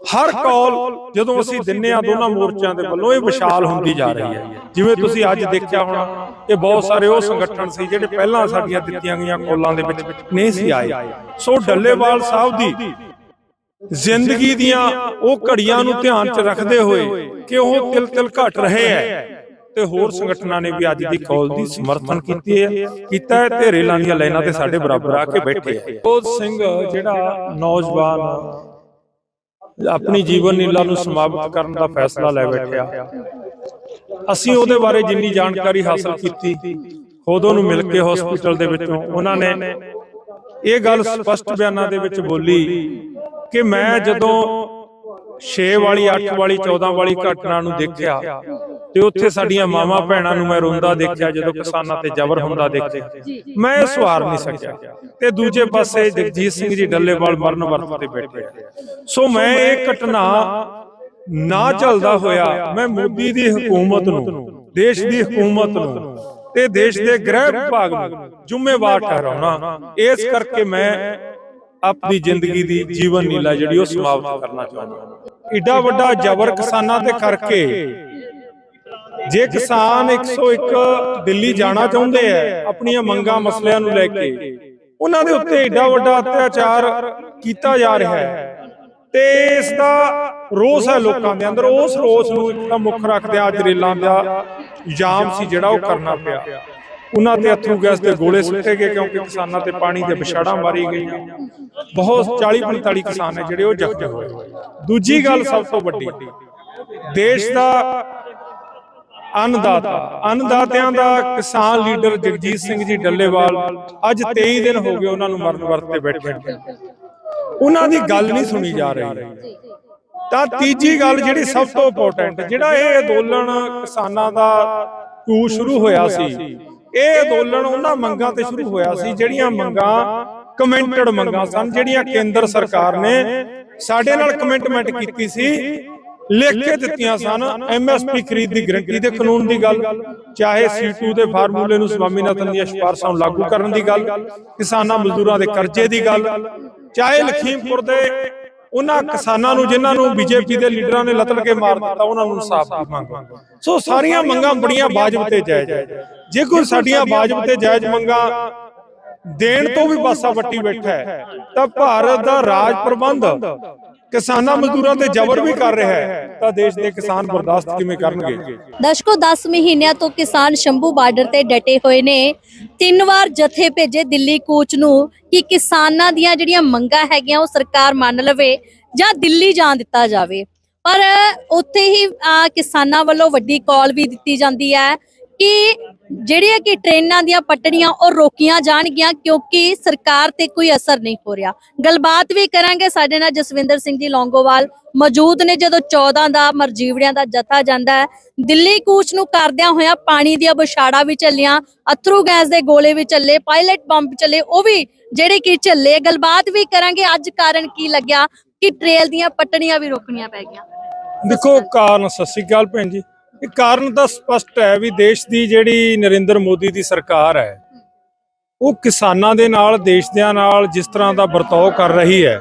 ਹਰ ਕਾਲ ਜਦੋਂ ਅਸੀਂ ਦਿੰਨੇ ਆ ਦੋਨਾਂ ਮੋਰਚਿਆਂ ਦੇ ਵੱਲੋਂ ਇਹ ਵਿਸ਼ਾਲ ਹੁੰਦੀ ਜਾ ਰਹੀ ਹੈ। ਜਿਵੇਂ ਤੁਸੀਂ ਅੱਜ ਦੇਖਿਆ ਹੋਣਾ ਇਹ ਬਹੁਤ ਸਾਰੇ ਉਹ ਸੰਗਠਨ ਸੀ ਜਿਹੜੇ ਪਹਿਲਾਂ ਸਾਡੀਆਂ ਦਿੱਤੀਆਂ ਗਈਆਂ ਕਾਲਾਂ ਦੇ ਵਿੱਚ ਨਹੀਂ ਸੀ ਆਏ। ਸੋ ਡੱਲੇਵਾਲ ਸਾਹਿਬ ਦੀ ਜ਼ਿੰਦਗੀ ਦੀਆਂ ਉਹ ਘੜੀਆਂ ਨੂੰ ਧਿਆਨ 'ਚ ਰੱਖਦੇ ਹੋਏ ਕਿ ਉਹ ਤਿਲ ਤਿਲ ਘਟ ਰਹੇ ਹੈ। ਤੇ ਹੋਰ ਸੰਗਠਨਾਂ ਨੇ ਵੀ ਅੱਜ ਦੀ ਕਾਲ ਦੀ ਸਮਰਥਨ ਕੀਤੀ ਹੈ ਕੀਤਾ ਹੈ ਤੇ ਰੇਲਾਂ ਦੀਆਂ ਲਾਈਨਾਂ ਤੇ ਸਾਡੇ ਬਰਾਬਰ ਆ ਕੇ ਬੈਠੇ ਹੈ। ਉਹ ਸਿੰਘ ਜਿਹੜਾ ਨੌਜਵਾਨ ਆਪਣੀ ਜੀਵਨ ਨੀਲਾ ਨੂੰ ਸਮਾਪਤ ਕਰਨ ਦਾ ਫੈਸਲਾ ਲੈ ਬੈਠਿਆ। ਅਸੀਂ ਉਹਦੇ ਬਾਰੇ ਜਿੰਨੀ ਜਾਣਕਾਰੀ ਹਾਸਲ ਕੀਤੀ ਖੁਦ ਉਹਨੂੰ ਮਿਲ ਕੇ ਹਸਪੀਟਲ ਦੇ ਵਿੱਚੋਂ ਉਹਨਾਂ ਨੇ ਇਹ ਗੱਲ ਸਪਸ਼ਟ ਬਿਆਨਾਂ ਦੇ ਵਿੱਚ ਬੋਲੀ ਕਿ ਮੈਂ ਜਦੋਂ 6 ਵਾਲੀ 8 ਵਾਲੀ 14 ਵਾਲੀ ਘਟਨਾ ਨੂੰ ਦੇਖਿਆ ਤੇ ਉੱਥੇ ਸਾਡੀਆਂ ਮਾਵਾਂ ਭੈਣਾਂ ਨੂੰ ਮੈਂ ਰੋਂਦਾ ਦੇਖਿਆ ਜਦੋਂ ਕਿਸਾਨਾਂ ਤੇ ਜ਼ਬਰ ਹੁੰਦਾ ਦੇਖਿਆ। ਮੈਂ ਸਵਾਰ ਨਹੀਂ ਸਕਿਆ। ਤੇ ਦੂਜੇ ਪਾਸੇ ਜਗਜੀਤ ਸਿੰਘ ਜੀ ਡੱਲੇਵਾਲ ਮਰਨ ਵਰਤ ਤੇ ਬੈਠੇ ਆ। ਸੋ ਮੈਂ ਇਹ ਘਟਨਾ ਨਾ ਚੱਲਦਾ ਹੋਇਆ। ਮੈਂ ਮੋਦੀ ਦੀ ਹਕੂਮਤ ਨੂੰ ਦੇਸ਼ ਦੀ ਹਕੂਮਤ ਨੂੰ ਤੇ ਦੇਸ਼ ਦੇ ਗ੍ਰਹਿ ਵਿਭਾਗ ਨੂੰ ਜ਼ਿੰਮੇਵਾਰ ਠਹਿਰਾਉਣਾ। ਇਸ ਕਰਕੇ ਮੈਂ ਆਪਣੀ ਜ਼ਿੰਦਗੀ ਦੀ ਜੀਵਨ ਨੀਲਾ ਜਿਹੜੀ ਉਹ ਸਮਾਪਤ ਕਰਨਾ ਚਾਹੁੰਦਾ। ਏਡਾ ਵੱਡਾ ਜ਼ਬਰ ਕਿਸਾਨਾਂ ਤੇ ਕਰਕੇ ਜੇ ਕਿਸਾਨ 101 ਦਿੱਲੀ ਜਾਣਾ ਚਾਹੁੰਦੇ ਆ ਆਪਣੀਆਂ ਮੰਗਾਂ ਮਸਲਿਆਂ ਨੂੰ ਲੈ ਕੇ ਉਹਨਾਂ ਦੇ ਉੱਤੇ ਏਡਾ ਵੱਡਾ ਅਤਿਆਚਾਰ ਕੀਤਾ ਜਾ ਰਿਹਾ ਹੈ। ਤੇ ਇਸ ਦਾ ਰੋਸ ਹੈ ਲੋਕਾਂ ਦੇ ਅੰਦਰ ਉਸ ਰੋਸ ਨੂੰ ਇੱਕ ਤਾਂ ਮੁੱਖ ਰੱਖਦੇ ਅੱਜ ਰੇਲਾਂ ਦਾ ਜਾਮ ਸੀ ਜਿਹੜਾ ਉਹ ਕਰਨਾ ਪਿਆ। ਉਹਨਾਂ ਤੇ ਅਥਰੂ ਗੈਸ ਦੇ ਗੋਲੇ ਸੁੱਟੇ ਗਏ ਕਿਉਂਕਿ ਕਿਸਾਨਾਂ ਤੇ ਪਾਣੀ ਦੇ ਵਿਛਾੜਾਂ ਮਾਰੀ ਗਈਆਂ। ਬਹੁਤ 40 45 ਕਿਸਾਨ ਨੇ ਜਿਹੜੇ ਉਹ ਜ਼ਖਮੀ ਹੋਏ। ਦੂਜੀ ਗੱਲ ਸਭ ਤੋਂ ਵੱਡੀ ਦੇਸ਼ ਦਾ ਅੰਨਦਾਤਾ। ਅੰਨਦਾਤਿਆਂ ਦਾ ਕਿਸਾਨ ਲੀਡਰ ਜਗਜੀਤ ਸਿੰਘ ਜੀ ਡੱਲੇਵਾਲ ਅੱਜ 23 ਦਿਨ ਹੋ ਗਏ ਉਹਨਾਂ ਨੂੰ ਮਰਨ ਵਰਤ ਤੇ ਬੈਠੇ ਉਹਨਾਂ ਦੀ ਗੱਲ ਨਹੀਂ ਸੁਣੀ ਜਾ ਰਹੀ। ਤਾਂ ਤੀਜੀ ਗੱਲ ਜਿਹੜੀ ਸਭ ਤੋਂ ਇੰਪੋਰਟੈਂਟ ਜਿਹੜਾ ਇਹ ਅੰਦੋਲਨ ਕਿਸਾਨਾਂ ਦਾ ਟੂ ਸ਼ੁਰੂ ਹੋਇਆ ਸੀ। ਇਹ ਅੰਦੋਲਨ ਉਹਨਾਂ ਮੰਗਾਂ ਤੇ ਸ਼ੁਰੂ ਹੋਇਆ ਸੀ ਜਿਹੜੀਆਂ ਮੰਗਾਂ ਕਮੈਂਟਡ ਮੰਗਾਂ ਸਨ ਜਿਹੜੀਆਂ ਕੇਂਦਰ ਸਰਕਾਰ ਨੇ ਸਾਡੇ ਨਾਲ ਕਮਿਟਮੈਂਟ ਕੀਤੀ ਸੀ। ਲਿਖ ਕੇ ਦਿੱਤੀਆਂ ਸਨ। ਐਮਐਸਪੀ ਖਰੀਦ ਦੀ ਗਰੰਟੀ ਦੇ ਕਾਨੂੰਨ ਦੀ ਗੱਲ ਚਾਹੇ C2 ਦੇ ਫਾਰਮੂਲੇ ਨੂੰ ਸਵਾਮੀਨਾਥਨ ਦੀਆਂ ਸਿਫਾਰਸ਼ਾਂ ਨੂੰ ਲਾਗੂ ਕਰਨ ਦੀ ਗੱਲ ਕਿਸਾਨਾਂ ਮਜ਼ਦੂਰਾਂ ਦੇ ਕਰਜ਼ੇ ਦੀ ਗੱਲ ਚਾਹੇ ਲਖੀਮਪੁਰ ਦੇ ਉਹਨਾਂ ਕਿਸਾਨਾਂ ਨੂੰ ਜਿਨ੍ਹਾਂ ਨੂੰ ਬੀਜੇਪੀ ਦੇ ਲੀਡਰਾਂ ਨੇ ਲਤੜ ਕੇ ਮਾਰ ਦਿੱਤਾ ਉਹਨਾਂ ਨੂੰ ਇਨਸਾਫ ਦੀ ਮੰਗ। ਸੋ ਸਾਰੀਆਂ ਮੰਗਾਂ। ਬੜੀਆਂ ਵਾਜਬ ਤੇ ਜਾਇਜ਼ ਜੇ ਕੋਈ ਸਾਡੀਆਂ ਵਾਜਬ ਤੇ ਜਾਇਜ਼ ਮੰਗਾਂ ਦੇਣ ਤੋਂ ਵੀ ਪਾਸਾ ਵੱਟੀ ਬੈਠਾ ਹੈ ਤਾਂ ਭਾਰਤ ਦਾ ਰਾਜ ਪ੍ਰਬੰਧ ਕਿਸਾਨਾਂ ਮਜ਼ਦੂਰਾਂ ਤੇ ਜ਼ਬਰ ਵੀ ਕਰ ਰਿਹਾ ਹੈ। ਤਾਂ ਦੇਸ਼ ਦੇ ਕਿਸਾਨ ਬਰਦਾਸ਼ਤ ਕਿਵੇਂ ਕਰਨਗੇ? ਦਰਸ਼ਕੋ 10 ਮਹੀਨਿਆਂ ਤੋਂ ਕਿਸਾਨ ਸ਼ੰਭੂ ਬਾਰਡਰ ਤੇ ਡਟੇ ਹੋਏ ਨੇ। ਤਿੰਨ ਵਾਰ ਜਥੇ ਭੇਜੇ ਦਿੱਲੀ ਕੂਚ ਨੂੰ ਕਿ ਕਿਸਾਨਾਂ ਦੀਆਂ ਜਿਹੜੀਆਂ ਮੰਗਾਂ ਹੈਗੀਆਂ ਉਹ ਸਰਕਾਰ ਮੰਨ ਲਵੇ ਜਾਂ ਦਿੱਲੀ ਜਾਣ ਦਿੱਤਾ ਜਾਵੇ। ਪਰ ਉੱਥੇ ਹੀ ਕਿਸਾਨਾਂ ਵੱਲੋਂ ਵੱਡੀ ਕਾਲ ਵੀ ਦਿੱਤੀ ਜਾਂਦੀ ਹੈ ਕਿ ਜਿਹੜੀਆਂ ਕਿ ਟ੍ਰੇਨਾਂ ਦੀਆਂ ਪਟੜੀਆਂ ਉਹ ਰੋਕੀਆਂ ਜਾਣਗੀਆਂ ਕਿਉਂਕਿ ਸਰਕਾਰ ਤੇ ਕੋਈ ਅਸਰ ਨਹੀਂ ਹੋ ਰਿਹਾ। ਗੱਲਬਾਤ ਵੀ ਕਰਾਂਗੇ। ਸਾਡੇ ਨਾਲ ਜਸਵਿੰਦਰ ਸਿੰਘ ਜੀ ਲੌਂਗੋਵਾਲ ਮੌਜੂਦ ਨੇ। ਜਦੋਂ 14 ਦਾ ਮਰਜੀਵੜਿਆਂ ਦਾ ਜਥਾ ਜਾਂਦਾ ਹੈ, ਦਿੱਲੀ ਕੂਚ ਨੂੰ ਕਰਦਿਆਂ ਹੋਇਆਂ ਪਾਣੀ ਦੀਆਂ ਬੁਛਾੜਾਂ ਵੀ ਚੱਲੀਆਂ, ਅਥਰੂ ਗੈਸ ਦੇ ਗੋਲੇ ਵੀ ਚੱਲੇ, ਪਾਇਲਟ ਬੰਬ ਚੱਲੇ, ਉਹ ਵੀ ਜਿਹੜੇ ਕਿ ਚੱਲੇ। ਗੱਲਬਾਤ ਵੀ ਕਰਾਂਗੇ। ਅੱਜ ਕਾਰਨ ਕੀ ਲੱਗਿਆ ਕਿ ਟ੍ਰੇਲ ਦੀਆਂ ਪਟੜੀਆਂ ਵੀ ਰੋਕਣੀਆਂ ਪੈ ਗਈਆਂ। ਦੇਖੋ, ਕਾਰਨ ਸਤਿ ਸ਼੍ਰੀ ਅਕਾਲ ਭੈਣ ਜੀ। ਇਹ ਕਾਰਨ ਤਾਂ ਸਪਸ਼ਟ ਹੈ ਵੀ ਦੇਸ਼ ਦੀ ਜਿਹੜੀ ਨਰਿੰਦਰ ਮੋਦੀ ਦੀ ਸਰਕਾਰ ਹੈ, ਉਹ ਕਿਸਾਨਾਂ ਦੇ ਨਾਲ ਦੇਸ਼ ਦਿਆਂ ਨਾਲ ਜਿਸ ਤਰ੍ਹਾਂ ਦਾ ਵਰਤਾਓ ਕਰ ਰਹੀ ਹੈ,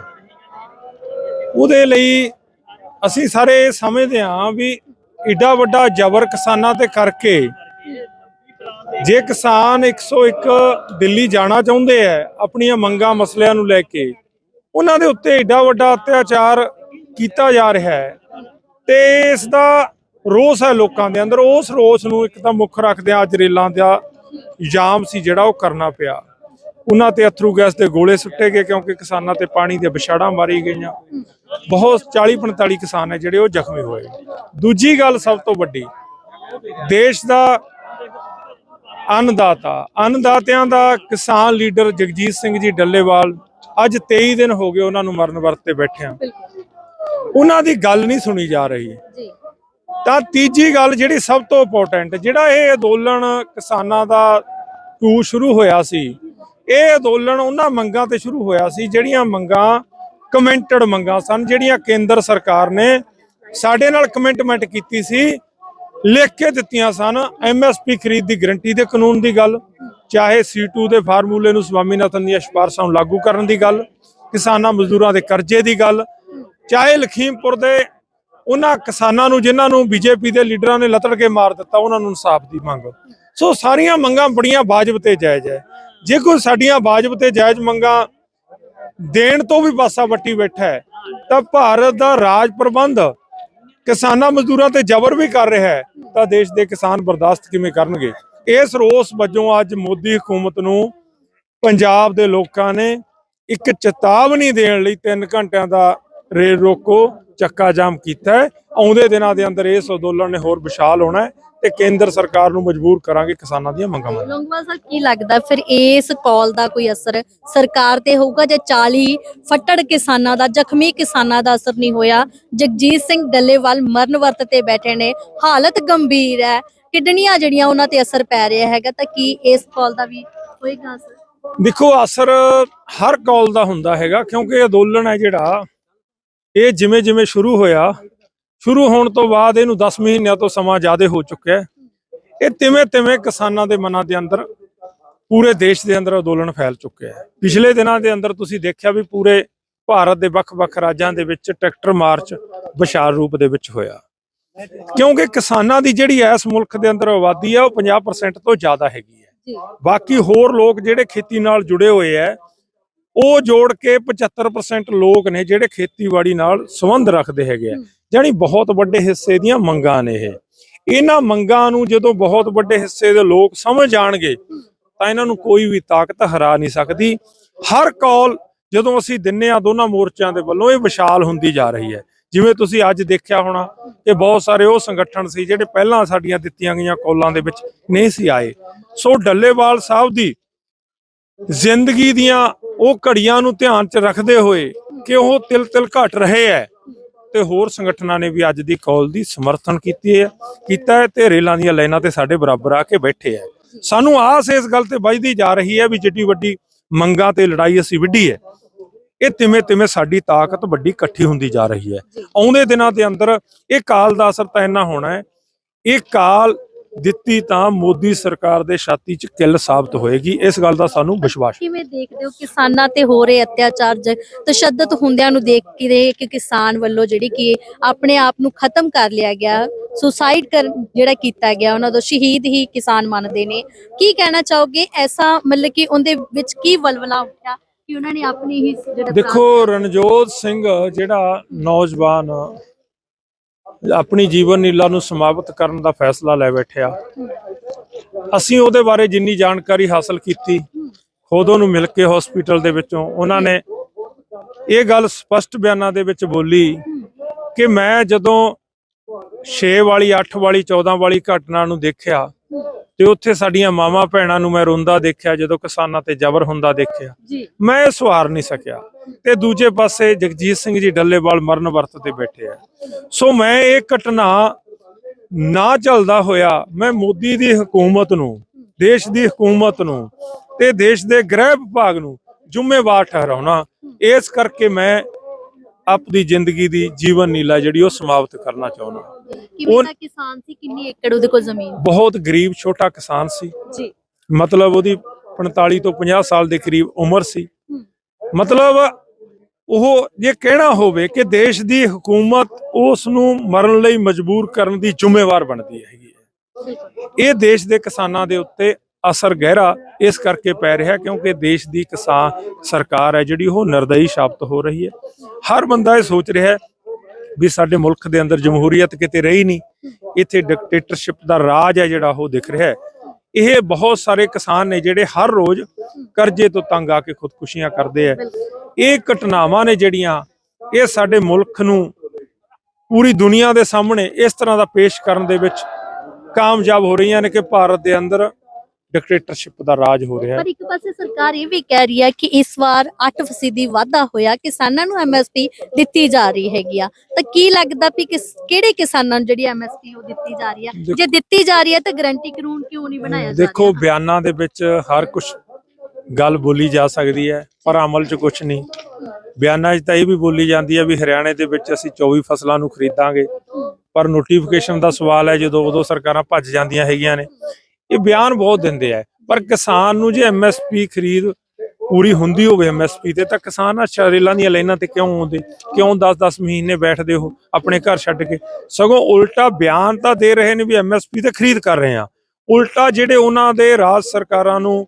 ਉਹਦੇ ਲਈ ਅਸੀਂ ਸਾਰੇ ਇਹ ਸਮਝਦੇ ਹਾਂ ਵੀ ਏਡਾ ਵੱਡਾ ਜ਼ਬਰ ਕਿਸਾਨਾਂ ਤੇ ਕਰਕੇ ਜੇ ਕਿਸਾਨ 101 ਦਿੱਲੀ ਜਾਣਾ ਚਾਹੁੰਦੇ ਆ ਆਪਣੀਆਂ ਮੰਗਾਂ ਮਸਲਿਆਂ ਨੂੰ ਲੈ ਕੇ, ਉਹਨਾਂ ਦੇ ਉੱਤੇ ਏਡਾ ਵੱਡਾ ਅਤਿਆਚਾਰ ਕੀਤਾ ਜਾ ਰਿਹਾ ਹੈ ਤੇ ਇਸ ਦਾ ਰੋਸ ਹੈ ਲੋਕਾਂ ਦੇ ਅੰਦਰ ਉਸ ਰੋਸ ਨੂੰ ਇੱਕ ਤਾਂ ਮੁੱਖ ਰੱਖਦੇ ਅੱਜ ਰੇਲਾਂ ਦਾ ਜਾਮ ਸੀ ਜਿਹੜਾ ਉਹ ਕਰਨਾ ਪਿਆ। ਉਹਨਾਂ ਤੇ ਅਥਰੂ ਗੈਸ ਦੇ ਗੋਲੇ ਸੁੱਟੇ ਗਏ ਕਿਉਂਕਿ ਕਿਸਾਨਾਂ ਤੇ ਪਾਣੀ ਦੇ ਵਿਛਾੜਾਂ ਮਾਰੀ ਗਈਆਂ। ਬਹੁਤ 40 45 ਕਿਸਾਨ ਨੇ ਜਿਹੜੇ ਉਹ ਜ਼ਖਮੀ ਹੋਏ। ਦੂਜੀ ਗੱਲ ਸਭ ਤੋਂ ਵੱਡੀ ਦੇਸ਼ ਦਾ ਅੰਨਦਾਤਾ ਅੰਨਦਾਤਿਆਂ ਦਾ ਕਿਸਾਨ ਲੀਡਰ ਜਗਜੀਤ ਸਿੰਘ ਜੀ ਡੱਲੇਵਾਲ ਅੱਜ 23 ਦਿਨ ਹੋ ਗਏ ਉਹਨਾਂ ਨੂੰ ਮਰਨ ਵਰਤ ਤੇ ਬੈਠਿਆਂ ਉਹਨਾਂ ਦੀ ਗੱਲ ਨਹੀਂ ਸੁਣੀ ਜਾ ਰਹੀ। ਜੀ। ਤਾਂ ਤੀਜੀ ਗੱਲ ਜਿਹੜੀ ਸਭ ਤੋਂ ਇੰਪੋਰਟੈਂਟ ਜਿਹੜਾ ਇਹ ਅੰਦੋਲਨ ਕਿਸਾਨਾਂ ਦਾ ਟੂ ਸ਼ੁਰੂ ਹੋਇਆ ਸੀ, ਇਹ ਅੰਦੋਲਨ ਉਹਨਾਂ ਮੰਗਾਂ ਤੇ ਸ਼ੁਰੂ ਹੋਇਆ ਸੀ, ਜਿਹੜੀਆਂ ਮੰਗਾਂ ਕਮੈਂਟਡ ਮੰਗਾਂ ਸਨ, ਜਿਹੜੀਆਂ ਕੇਂਦਰ ਸਰਕਾਰ ਨੇ ਸਾਡੇ ਨਾਲ ਕਮਿਟਮੈਂਟ ਕੀਤੀ ਸੀ, ਲਿਖ ਕੇ ਦਿੱਤੀਆਂ ਸਨ ਐਮਐਸਪੀ ਖਰੀਦ ਦੀ ਗਰੰਟੀ ਦੇ ਕਾਨੂੰਨ ਦੀ ਗੱਲ, ਚਾਹੇ C2 ਦੇ ਫਾਰਮੂਲੇ ਨੂੰ ਸਵਾਮੀਨਾਥਨ ਦੀਆਂ ਸਿਫਾਰਸ਼ਾਂ ਨੂੰ ਲਾਗੂ ਕਰਨ ਦੀ ਗੱਲ, ਕਿਸਾਨਾਂ ਮਜ਼ਦੂਰਾਂ ਦੇ ਕਰਜ਼ੇ ਦੀ ਗੱਲ, ਚਾਹੇ ਲਖੀਮਪੁਰ ਦੇ ਉਹਨਾਂ ਕਿਸਾਨਾਂ ਨੂੰ, ਜਿਨ੍ਹਾਂ ਨੂੰ ਬੀਜੇਪੀ ਦੇ ਲੀਡਰਾਂ ਨੇ ਲਤੜ ਕੇ ਮਾਰ ਦਿੱਤਾ, ਉਹਨਾਂ ਨੂੰ ਇਨਸਾਫ ਦੀ ਮੰਗ। ਸੋ ਸਾਰੀਆਂ ਮੰਗਾਂ ਬੜੀਆਂ ਵਾਜਬ ਤੇ ਜਾਇਜ਼ ਹੈ। ਜੇ ਕੋਈ ਸਾਡੀਆਂ ਵਾਜਬ ਤੇ ਜਾਇਜ਼ ਮੰਗਾਂ ਦੇਣ ਤੋਂ ਵੀ ਪਾਸਾ ਵੱਟੀ ਬੈਠਾ ਹੈ, ਤਾਂ ਭਾਰਤ ਦਾ ਰਾਜ ਪ੍ਰਬੰਧ ਕਿਸਾਨਾਂ ਮਜ਼ਦੂਰਾਂ ਤੇ ਜ਼ਬਰ ਵੀ ਕਰ ਰਿਹਾ ਹੈ, ਤਾਂ ਦੇਸ਼ ਦੇ ਕਿਸਾਨ ਬਰਦਾਸ਼ਤ ਕਿਵੇਂ ਕਰਨਗੇ? ਇਸ ਰੋਸ ਵਜੋਂ ਅੱਜ ਮੋਦੀ ਹਕੂਮਤ ਨੂੰ ਪੰਜਾਬ ਦੇ ਲੋਕਾਂ ਨੇ ਇੱਕ ਚੇਤਾਵਨੀ ਦੇਣ ਲਈ 3 ਘੰਟਿਆਂ ਦਾ ਰੇਲ ਰੋਕੋ। ਚੱਕਾ ਜਾਮ ਕੀਤਾ ਹੈ। ਆਉਂਦੇ ਦਿਨਾਂ ਦੇ ਅੰਦਰ ਇਸ ਅੰਦੋਲਨ ਨੇ ਹੋਰ ਵਿਸ਼ਾਲ ਹੋਣਾ ਹੈ ਤੇ ਕੇਂਦਰ ਸਰਕਾਰ ਨੂੰ ਮਜਬੂਰ ਕਰਾਂਗੇ ਕਿਸਾਨਾਂ ਦੀਆਂ ਮੰਗਾਂ ਮੰਨਣ ਲੰਗਵਾ ਸਾਹਿਬ ਕੀ ਲੱਗਦਾ ਫਿਰ ਇਸ ਕਾਲ ਦਾ ਕੋਈ ਅਸਰ ਸਰਕਾਰ ਤੇ ਹੋਊਗਾ ਜੇ 40 ਫੱਟੜ ਕਿਸਾਨਾਂ ਦਾ ਜ਼ਖਮੀ ਕਿਸਾਨਾਂ ਦਾ ਅਸਰ ਨਹੀਂ ਹੋਇਆ? ਜਗਜੀਤ ਸਿੰਘ ਡੱਲੇਵਾਲ ਮਰਨ ਵਰਤ ਤੇ ਬੈਠੇ ਨੇ। ਹਾਲਤ ਗੰਭੀਰ ਹੈ। ਕਿਡਨੀਆਂ ਜਿਹੜੀਆਂ ਉਹਨਾਂ ਤੇ ਅਸਰ ਪੈ ਰਿਹਾ ਹੈਗਾ ਤਾਂ ਕੀ ਇਸ ਕਾਲ ਦਾ ਵੀ ਹੋਏਗਾ ਅਸਰ? ਦੇਖੋ ਅਸਰ ਹਰ ਕੌਲ ਦਾ ਹੁੰਦਾ ਹੈਗਾ ਕਿਉਂਕਿ ਇਹ ਅੰਦੋਲਨ ਹੈ ਜਿਹੜਾ ਇਹ ਜਿਵੇਂ ਜਿਵੇਂ ਸ਼ੁਰੂ ਹੋਇਆ ਸ਼ੁਰੂ ਹੋਣ ਤੋਂ ਬਾਅਦ ਇਹਨੂੰ 10 ਮਹੀਨਿਆਂ ਤੋਂ ਸਮਾਂ ਜ਼ਿਆਦਾ ਹੋ ਚੁੱਕਿਆ ਹੈ। ਇਹ ਤਿਵੇਂ ਤਿਵੇਂ ਕਿਸਾਨਾਂ ਦੇ ਮਨਾਂ ਦੇ ਅੰਦਰ ਪੂਰੇ ਦੇਸ਼ ਦੇ ਅੰਦਰ ਅੰਦੋਲਨ ਫੈਲ ਚੁੱਕਿਆ ਹੈ। ਪਿਛਲੇ ਦਿਨਾਂ ਦੇ ਅੰਦਰ ਤੁਸੀਂ ਦੇਖਿਆ ਵੀ ਪੂਰੇ ਭਾਰਤ ਦੇ ਵੱਖ-ਵੱਖ ਰਾਜਾਂ ਦੇ ਵਿੱਚ ਟਰੈਕਟਰ ਮਾਰਚ ਵਿਸ਼ਾਲ ਰੂਪ ਦੇ ਵਿੱਚ ਹੋਇਆ। ਕਿਉਂਕਿ ਕਿਸਾਨਾਂ ਦੀ ਜਿਹੜੀ ਇਸ ਮੁਲਕ ਦੇ ਅੰਦਰ ਆਬਾਦੀ ਹੈ ਉਹ 50% ਤੋਂ ਜ਼ਿਆਦਾ ਹੈਗੀ ਹੈ। ਬਾਕੀ ਹੋਰ ਲੋਕ ਜਿਹੜੇ ਖੇਤੀ ਨਾਲ ਜੁੜੇ ਹੋਏ ਐ ਉਹ ਜੋੜ ਕੇ 75% ਲੋਕ ਨੇ ਜਿਹੜੇ ਖੇਤੀਬਾੜੀ ਨਾਲ ਸੰਬੰਧ ਰੱਖਦੇ ਹੈਗੇ ਆ। ਜਾਣੀ ਬਹੁਤ ਵੱਡੇ ਹਿੱਸੇ ਦੀਆਂ ਮੰਗਾਂ ਨੇ ਇਹ। ਇਹਨਾਂ ਮੰਗਾਂ ਨੂੰ ਜਦੋਂ ਬਹੁਤ ਵੱਡੇ ਹਿੱਸੇ ਦੇ ਲੋਕ ਸਮਝ ਜਾਣਗੇ ਤਾਂ ਇਹਨਾਂ ਨੂੰ ਕੋਈ ਵੀ ਤਾਕਤ ਹਰਾ ਨਹੀਂ ਸਕਦੀ। ਹਰ ਕੌਲ ਜਦੋਂ ਅਸੀਂ ਦਿੰਨੇ ਆ ਦੋਨਾਂ ਮੋਰਚਿਆਂ ਦੇ ਵੱਲੋਂ ਇਹ ਵਿਸ਼ਾਲ ਹੁੰਦੀ ਜਾ ਰਹੀ ਹੈ। ਜਿਵੇਂ ਤੁਸੀਂ ਅੱਜ ਦੇਖਿਆ ਹੋਣਾ ਕਿ ਬਹੁਤ ਸਾਰੇ ਉਹ ਸੰਗਠਨ ਸੀ ਜਿਹੜੇ ਪਹਿਲਾਂ ਸਾਡੀਆਂ ਦਿੱਤੀਆਂ ਗਈਆਂ ਕੌਲਾਂ ਦੇ ਵਿੱਚ ਨਹੀਂ ਸੀ ਆਏ। ਸੋ ਡੱਲੇਵਾਲ ਸਾਹਿਬ ਦੀ ਜ਼ਿੰਦਗੀ ਦੀਆਂ ਉਹ ਘੜੀਆਂ ਨੂੰ ਧਿਆਨ 'ਚ ਰੱਖਦੇ ਹੋਏ ਕਿ ਉਹ ਤਿਲ ਤਿਲ ਘਟ ਰਹੇ ਹੈ ਤੇ ਹੋਰ ਸੰਗਠਨਾਂ ਨੇ ਵੀ ਅੱਜ ਦੀ ਕੌਲ ਦੀ ਸਮਰਥਨ ਕੀਤੀ ਹੈ ਕੀਤਾ ਹੈ ਤੇ ਰੇਲਾਂ ਦੀਆਂ ਲਾਈਨਾਂ ਤੇ ਸਾਡੇ ਬਰਾਬਰ ਆ ਕੇ ਬੈਠੇ ਹੈ ਸਾਨੂੰ ਆਸ ਇਸ ਗੱਲ ਤੇ ਵੱਜਦੀ ਜਾ ਰਹੀ ਹੈ ਵੀ ਜਿੱਡੀ ਵੱਡੀ ਮੰਗਾਂ ਤੇ ਲੜਾਈ ਅਸੀਂ ਵਿੱਢੀ ਹੈ ਇਹ ਤਿਵੇਂ ਤਿਵੇਂ ਸਾਡੀ ਤਾਕਤ ਵੱਡੀ ਇਕੱਠੀ ਹੁੰਦੀ ਜਾ ਰਹੀ ਹੈ ਆਉਂਦੇ ਦਿਨਾਂ ਦੇ ਅੰਦਰ ਇਹ ਕਾਲ ਦਾ ਅਸਰ ਤਾਂ ਇੰਨਾ ਹੋਣਾ ਹੈ ਇਹ ਕਾਲ ਦਿੱਤੀ ਤਾਂ ਮੋਦੀ ਸਰਕਾਰ ਦੇ ਛਾਤੀ 'ਚ ਕਿੱਲ ਸਾਬਤ ਹੋਏਗੀ। ਇਸ ਗੱਲ ਦਾ ਸਾਨੂੰ ਵਿਸ਼ਵਾਸ ਹੈ। ਕਿਵੇਂ ਦੇਖਦੇ ਹੋ? ਕਿਸਾਨਾਂ ਤੇ ਹੋ ਰਹੇ ਅਤਿਆਚਾਰ ਤਸ਼ੱਦਦ ਹੁੰਦਿਆਂ ਨੂੰ ਦੇਖ ਕੇ ਕਿ ਕਿਸਾਨ ਵੱਲੋਂ ਜਿਹੜੀ ਕਿ ਆਪਣੇ ਆਪ ਨੂੰ ਖਤਮ ਕਰ ਲਿਆ ਗਿਆ ਸੁਸਾਈਡ ਕਰ ਜਿਹੜਾ ਕੀਤਾ ਗਿਆ ਉਹਨਾਂ ਦਾ ਸ਼ਹੀਦ ਹੀ ਕਿਸਾਨ ਮੰਨਦੇ ਨੇ। ਕੀ ਕਹਿਣਾ ਚਾਹੋਗੇ? ਐਸਾ ਮਤਲਬ ਕਿ ਉਹਦੇ ਵਿੱਚ ਕੀ ਵਲਵਲਾ ਉੱਠਿਆ ਕਿ ਉਹਨਾਂ ਨੇ ਆਪਣੀ ਹੀ ਜਿਹੜਾ ਦੇਖੋ ਰਣਜੋਤ ਸਿੰਘ ਜਿਹੜਾ ਨੌਜਵਾਨ ਆਪਣੀ ਜੀਵਨ ਨੀਲਾ ਨੂੰ ਸਮਾਪਤ ਕਰਨ ਦਾ ਫੈਸਲਾ ਲੈ ਬੈਠਿਆ ਅਸੀਂ ਉਹਦੇ ਬਾਰੇ ਜਿੰਨੀ ਜਾਣਕਾਰੀ ਹਾਸਲ ਕੀਤੀ, ਖੁਦ ਉਹਨੂੰ ਮਿਲ ਕੇ ਹਸਪੀਟਲ ਦੇ ਵਿੱਚੋਂ ਉਹਨਾਂ ਨੇ ਇਹ ਗੱਲ ਸਪਸ਼ਟ ਬਿਆਨਾਂ ਦੇ ਵਿੱਚ ਬੋਲੀ ਕਿ ਮੈਂ ਜਦੋਂ 6 ਵਾਲੀ 8 ਵਾਲੀ 14 ਵਾਲੀ ਘਟਨਾ ਨੂੰ ਦੇਖਿਆ ਤੇ ਉੱਥੇ ਸਾਡੀਆਂ ਮਾਵਾਂ ਭੈਣਾਂ ਨੂੰ ਮੈਂ ਰੋਂਦਾ ਦੇਖਿਆ ਜਦੋਂ ਕਿਸਾਨਾਂ ਤੇ ਜ਼ਬਰ ਹੁੰਦਾ ਦੇਖਿਆ। ਮੈਂ ਇਹ ਸਵਾਰ ਨਹੀਂ ਸਕਿਆ। ਤੇ ਦੂਜੇ ਪਾਸੇ ਜਗਜੀਤ ਸਿੰਘ ਜੀ ਡੱਲੇਵਾਲ ਮਰਨ ਵਰਤ ਤੇ ਬੈਠੇ ਆ। ਸੋ ਮੈਂ ਇਹ ਘਟਨਾ ਨਾ ਚੱਲਦਾ ਹੋਇਆ ਮੈਂ ਮੋਦੀ ਦੀ ਹਕੂਮਤ ਨੂੰ ਦੇਸ਼ ਦੀ ਹਕੂਮਤ ਨੂੰ ਤੇ ਦੇਸ਼ ਦੇ ਗ੍ਰਹਿ ਵਿਭਾਗ ਨੂੰ ਜ਼ਿੰਮੇਵਾਰ ਠਹਿਰਾਉਣਾ। ਇਸ ਕਰਕੇ ਮੈਂ ਆਪਣੀ ਜ਼ਿੰਦਗੀ ਦੀ ਜੀਵਨ ਨੀਲਾ ਜਿਹੜੀ ਉਹ ਸਮਾਪਤ ਕਰਨਾ ਚਾਹੁੰਦਾ। ਕਿਵੇਂ ਦਾ ਕਿਸਾਨ ਸੀ? ਕਿੰਨੀ ਏਕੜ ਉਹਦੇ ਕੋਲ ਜ਼ਮੀਨ ਬਹੁਤ ਗਰੀਬ ਛੋਟਾ ਕਿਸਾਨ ਸੀ। ਜੀ। ਮਤਲਬ ਉਹਦੀ 45 ਤੋਂ 50 ਸਾਲ ਦੇ ਕਰੀਬ ਉਮਰ ਸੀ। ਮਤਲਬ ਉਹ ਜੇ ਕਹਿਣਾ ਹੋਵੇ ਕਿ ਦੇਸ਼ ਦੀ ਹਕੂਮਤ ਉਸ ਨੂੰ ਮਰਨ ਲਈ ਮਜਬੂਰ ਕਰਨ ਦੀ ਜ਼ਿੰਮੇਵਾਰ ਬਣਦੀ ਹੈਗੀ ਇਹ ਦੇਸ਼ ਦੇ ਕਿਸਾਨਾਂ ਦੇ ਉੱਤੇ ਅਸਰ ਗਹਿਰਾ ਇਸ ਕਰਕੇ ਪੈ ਰਿਹਾ ਕਿਉਂਕਿ ਦੇਸ਼ ਦੀ ਕਿਸਾਨ ਸਰਕਾਰ ਹੈ ਜਿਹੜੀ ਉਹ ਨਿਰਦਈ ਸਾਬਤ ਹੋ ਰਹੀ ਹੈ। ਹਰ ਬੰਦਾ ਇਹ ਸੋਚ ਰਿਹਾ ਹੈ ਵੀ ਸਾਡੇ ਮੁਲਕ ਦੇ ਅੰਦਰ ਜਮਹੂਰੀਅਤ ਕਿਤੇ ਰਹੀ ਨਹੀਂ, ਇੱਥੇ ਡਿਕਟੇਟਰਸ਼ਿਪ ਦਾ ਰਾਜ ਹੈ ਜਿਹੜਾ ਉਹ ਦਿਖ ਰਿਹਾ ਹੈ। ਇਹ ਬਹੁਤ ਸਾਰੇ ਕਿਸਾਨ ਨੇ ਜਿਹੜੇ ਹਰ ਰੋਜ਼ ਕਰਜ਼ੇ ਤੋਂ ਤੰਗ ਆ ਕੇ ਖੁਦਕੁਸ਼ੀਆਂ ਕਰਦੇ ਆ। ਇਹ ਘਟਨਾਵਾਂ ਨੇ ਜਿਹੜੀਆਂ, ਇਹ ਸਾਡੇ ਮੁਲਕ ਨੂੰ ਪੂਰੀ ਦੁਨੀਆ ਦੇ ਸਾਹਮਣੇ ਇਸ ਤਰ੍ਹਾਂ ਦਾ ਪੇਸ਼ ਕਰਨ ਦੇ ਵਿੱਚ ਕਾਮਯਾਬ ਹੋ ਰਹੀਆਂ ਨੇ ਕਿ ਭਾਰਤ ਦੇ ਅੰਦਰ ਡਿਕਟੇਟਰਸ਼ਿਪ ਦਾ ਰਾਜ ਹੋ ਰਿਹਾ ਹੈ। ਪਰ ਇੱਕ ਪਾਸੇ ਸਰਕਾਰ ਇਹ ਵੀ ਕਹਿ ਰਹੀ ਹੈ ਕਿ ਇਸ ਵਾਰ 8% ਵਾਧਾ ਹੋਇਆ ਕਿਸਾਨਾਂ ਨੂੰ ਐਮਐਸਪੀ ਦਿੱਤੀ ਜਾ ਰਹੀ ਹੈਗੀ ਆ। ਤਾਂ ਕੀ ਲੱਗਦਾ ਵੀ ਕਿਸ ਕਿਹੜੇ ਕਿਸਾਨਾਂ ਨੂੰ ਜਿਹੜੀ ਐਮਐਸਪੀ ਉਹ ਦਿੱਤੀ ਜਾ ਰਹੀ ਹੈ ਜੇ ਦਿੱਤੀ ਜਾ ਰਹੀ ਹੈ ਤਾਂ ਗਰੰਟੀ ਕਾਨੂੰਨ ਕਿਉਂ ਨਹੀਂ ਬਣਾਇਆ ਜਾ ਦੇਖੋ ਬਿਆਨਾਂ ਦੇ ਵਿੱਚ ਹਰ ਕੁਝ ਗੱਲ ਬੋਲੀ ਜਾ ਸਕਦੀ ਹੈ ਪਰ ਅਮਲ 'ਚ ਕੁਝ ਨਹੀਂ। ਬਿਆਨਾਂ 'ਚ ਤਾਂ ਇਹ ਵੀ ਬੋਲੀ ਜਾਂਦੀ ਹੈ ਵੀ ਹਰਿਆਣੇ ਦੇ ਵਿੱਚ ਅਸੀਂ 24 ਫਸਲਾਂ ਨੂੰ ਖਰੀਦਾਂਗੇ। ਪਰ ਨੋਟੀਫਿਕੇਸ਼ਨ ਦਾ ਸਵਾਲ ਹੈ ਜਦੋਂ ਉਦੋਂ ਸਰਕਾਰਾਂ ਭੱਜ ਜਾਂਦੀਆਂ ਹੈਗੀਆਂ ਨੇ। ਇਹ ਬਿਆਨ ਬਹੁਤ ਦਿੰਦੇ ਆ। ਪਰ ਕਿਸਾਨ ਨੂੰ ਜੇ ਐਮਐਸਪੀ ਖਰੀਦ ਪੂਰੀ ਹੁੰਦੀ ਹੋਵੇ ਐਮਐਸਪੀ ਤੇ, ਤਾਂ ਕਿਸਾਨ ਅੱਛਾ ਰੇਲਾਂ ਦੀਆਂ ਲਾਈਨਾਂ ਤੇ ਕਿਉਂ ਆਉਂਦੇ? ਕਿਉਂ 10-10 ਮਹੀਨੇ ਬੈਠਦੇ ਹੋ ਆਪਣੇ ਘਰ ਛੱਡ ਕੇ? ਸਗੋਂ ਉਲਟਾ ਬਿਆਨ ਤਾਂ ਦੇ ਰਹੇ ਨੇ ਵੀ ਐਮਐਸਪੀ ਤੇ ਖਰੀਦ ਕਰ ਰਹੇ ਆ। ਉਲਟਾ ਜਿਹੜੇ ਉਹਨਾਂ ਦੇ ਰਾਜ ਸਰਕਾਰਾਂ ਨੂੰ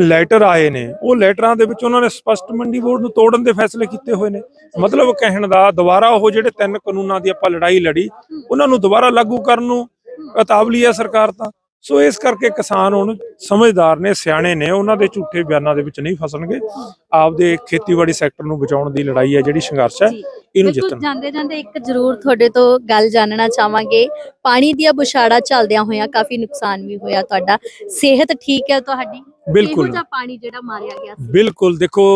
ਲੈਟਰ ਆਏ ਨੇ, ਉਹ ਲੈਟਰਾਂ ਦੇ ਵਿੱਚ ਉਹਨਾਂ ਨੇ ਸਪਸ਼ਟ ਮੰਡੀ ਬੋਰਡ ਨੂੰ ਤੋੜਨ ਦੇ ਫੈਸਲੇ ਕੀਤੇ ਹੋਏ ਨੇ। ਮਤਲਬ ਕਹਿਣ ਦਾ ਦੁਬਾਰਾ ਉਹ ਜਿਹੜੇ ਤਿੰਨ ਕਾਨੂੰਨਾਂ ਦੀ ਆਪਾਂ ਲੜਾਈ ਲੜੀ, ਉਹਨਾਂ ਨੂੰ ਦੁਬਾਰਾ ਲਾਗੂ ਕਰਨ ਨੂੰ ਉਤਾਵਲੀ ਹੈ ਸਰਕਾਰ ਤਾਂ। ਸੋ ਇਸ ਕਰਕੇ ਕਿਸਾਨ ਹੁਣ ਸਮਝਦਾਰ ਨੇ ਸਿਆਣੇ ਨੇ ਉਹਨਾਂ ਦੇ ਝੂਠੇ ਬਿਆਨਾਂ ਦੇ ਵਿੱਚ ਨਹੀਂ ਫਸਣਗੇ। ਆਪਦੇ ਖੇਤੀਬਾੜੀ ਸੈਕਟਰ ਨੂੰ ਬਚਾਉਣ ਦੀ ਲੜਾਈ ਹੈ ਜਿਹੜੀ ਸੰਘਰਸ਼ ਹੈ। ਇਹਨੂੰ ਜਿੱਤਣਾ। ਜਾਂਦੇ ਜਾਂਦੇ ਇੱਕ ਜ਼ਰੂਰ ਤੁਹਾਡੇ ਤੋਂ ਗੱਲ ਜਾਣਨਾ ਚਾਹਾਂਗੇ। ਪਾਣੀ ਦੀਆਂ ਬੁਛਾੜਾ ਚੱਲਦਿਆਂ ਹੋਇਆਂ ਕਾਫੀ ਨੁਕਸਾਨ ਵੀ ਹੋਇਆ ਤੁਹਾਡਾ। ਸਿਹਤ ਠੀਕ ਹੈ ਤੁਹਾਡੀ? ਬਿਲਕੁਲ। ਪਾਣੀ ਜਿਹੜਾ ਮਾਰਿਆ ਗਿਆ ਸੀ? ਬਿਲਕੁਲ। ਦੇਖੋ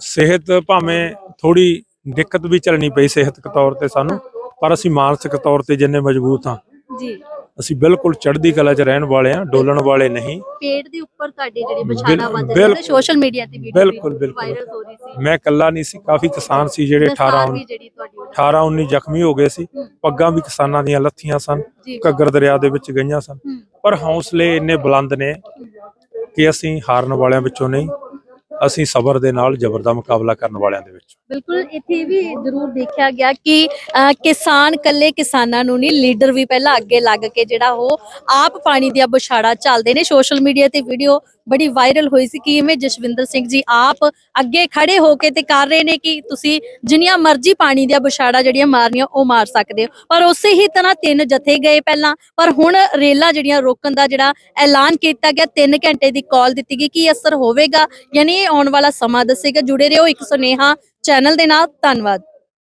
ਸਿਹਤ ਭਾਵੇਂ ਥੋੜੀ ਦਿੱਕਤ ਵੀ ਚੱਲਣੀ ਪਈ ਸਿਹਤਕ ਤੌਰ ਤੇ ਸਾਨੂੰ ਪਰ ਅਸੀਂ ਮਾਨਸਿਕ ਤੌਰ ਤੇ ਜਿੰਨੇ ਮਜ਼ਬੂਤ ਹਾਂ। ਜੀ। ਅਸੀਂ ਬਿਲਕੁਲ ਚੜ੍ਹਦੀ ਕਲਾ 'ਚ ਰਹਿਣ ਵਾਲੇ ਹਾਂ ਡੋਲਣ ਵਾਲੇ ਨਹੀਂ। ਪੇਟ ਦੇ ਉੱਪਰ ਤੁਹਾਡੇ ਜਿਹੜੇ ਬਿਲ- ਬਛਾੜਾ ਵੱਜ ਰਹੇ ਬਿਲਕੁਲ। ਸੋਸ਼ਲ ਮੀਡੀਆ ਤੇ ਵੀਡੀਓ ਬਿਲਕੁਲ, ਬਿਲਕੁਲ। ਵਾਇਰਲ ਹੋ ਰਹੀ ਸੀ। ਮੈਂ ਇਕੱਲਾ ਨਹੀਂ ਸੀ ਕਾਫੀ ਕਿਸਾਨ ਸੀ ਜਿਹੜੇ 18 ਦਸਤਾਰ ਵੀ ਜਿਹੜੀ ਤੁਹਾਡੀ ਉਹ- 18 19 ਜ਼ਖਮੀ ਹੋ ਗਏ ਸੀ। ਹੂੰ। ਪੱਗਾਂ ਵੀ ਕਿਸਾਨਾਂ ਦੀਆਂ ਲੱਥੀਆਂ ਸਨ ਜੀ। ਘੱਗਰ ਦਰਿਆ ਦੇ ਵਿੱਚ ਗਈਆਂ ਸਨ। ਹੂੰ, ਪਰ ਹੌਸਲੇ ਇੰਨੇ ਬੁਲੰਦ ਨੇ ਕਿ ਅਸੀਂ ਹਾਰਨ ਵਾਲਿਆਂ ਵਿੱਚੋਂ ਨਹੀਂ ਅਸੀਂ ਸਬਰ ਦੇ ਨਾਲ ਜ਼ਬਰ ਦਾ ਮੁਕਾਬਲਾ ਕਰਨ ਵਾਲਿਆਂ ਦੇ ਵਿੱਚ। ਬਿਲਕੁਲ ਇੱਥੇ ਵੀ ਜ਼ਰੂਰ ਦੇਖਿਆ ਗਿਆ ਕਿ ਅਹ, ਕਿਸਾਨ ਕੱਲੇ ਕਿਸਾਨਾਂ ਨੂੰ ਨਹੀਂ ਲੀਡਰ ਵੀ ਪਹਿਲਾਂ ਅੱਗੇ ਲੱਗ ਕੇ ਜਿਹੜਾ ਉਹ ਆਪ ਪਾਣੀ ਦੀਆਂ ਬੁਛਾੜਾ ਚੱਲਦੇ ਨੇ। ਸੋਸ਼ਲ ਮੀਡੀਆ ਤੇ ਵੀਡੀਓ ਬੜੀ ਵਾਇਰਲ ਹੋਈ ਸੀ ਕਿ ਇਵੇਂ ਜਸਵਿੰਦਰ ਸਿੰਘ ਜੀ ਆਪ ਅੱਗੇ ਖੜੇ ਹੋ ਕੇ ਤੇ ਕਰ ਰਹੇ ਨੇ ਕਿ ਤੁਸੀਂ ਜਿੰਨੀਆਂ ਮਰਜ਼ੀ ਪਾਣੀ ਦੀਆਂ ਬੁਛਾੜਾ ਜਿਹੜੀਆਂ ਮਾਰਨੀਆਂ ਉਹ ਮਾਰ ਸਕਦੇ ਹੋ। ਪਰ ਉਸੇ ਹੀ ਤਰ੍ਹਾਂ ਤਿੰਨ ਜਥੇ ਗਏ ਪਹਿਲਾਂ, ਪਰ ਹੁਣ ਰੇਲਾਂ ਜਿਹੜੀਆਂ ਰੋਕਣ ਦਾ ਜਿਹੜਾ ਐਲਾਨ ਕੀਤਾ ਗਿਆ 3 ਘੰਟੇ ਦੀ ਕਾਲ ਦਿੱਤੀ ਗਈ, ਕਿ ਅਸਰ ਹੋਵੇਗਾ? ਯਾਨੀ ਇਹ ਆਉਣ ਵਾਲਾ ਸਮਾਂ ਦੱਸੇਗਾ। ਜੁੜੇ ਰਹੋ ਇੱਕ ਸੁਨੇਹਾ ਚੈਨਲ ਦੇ ਨਾਲ। ਧੰਨਵਾਦ।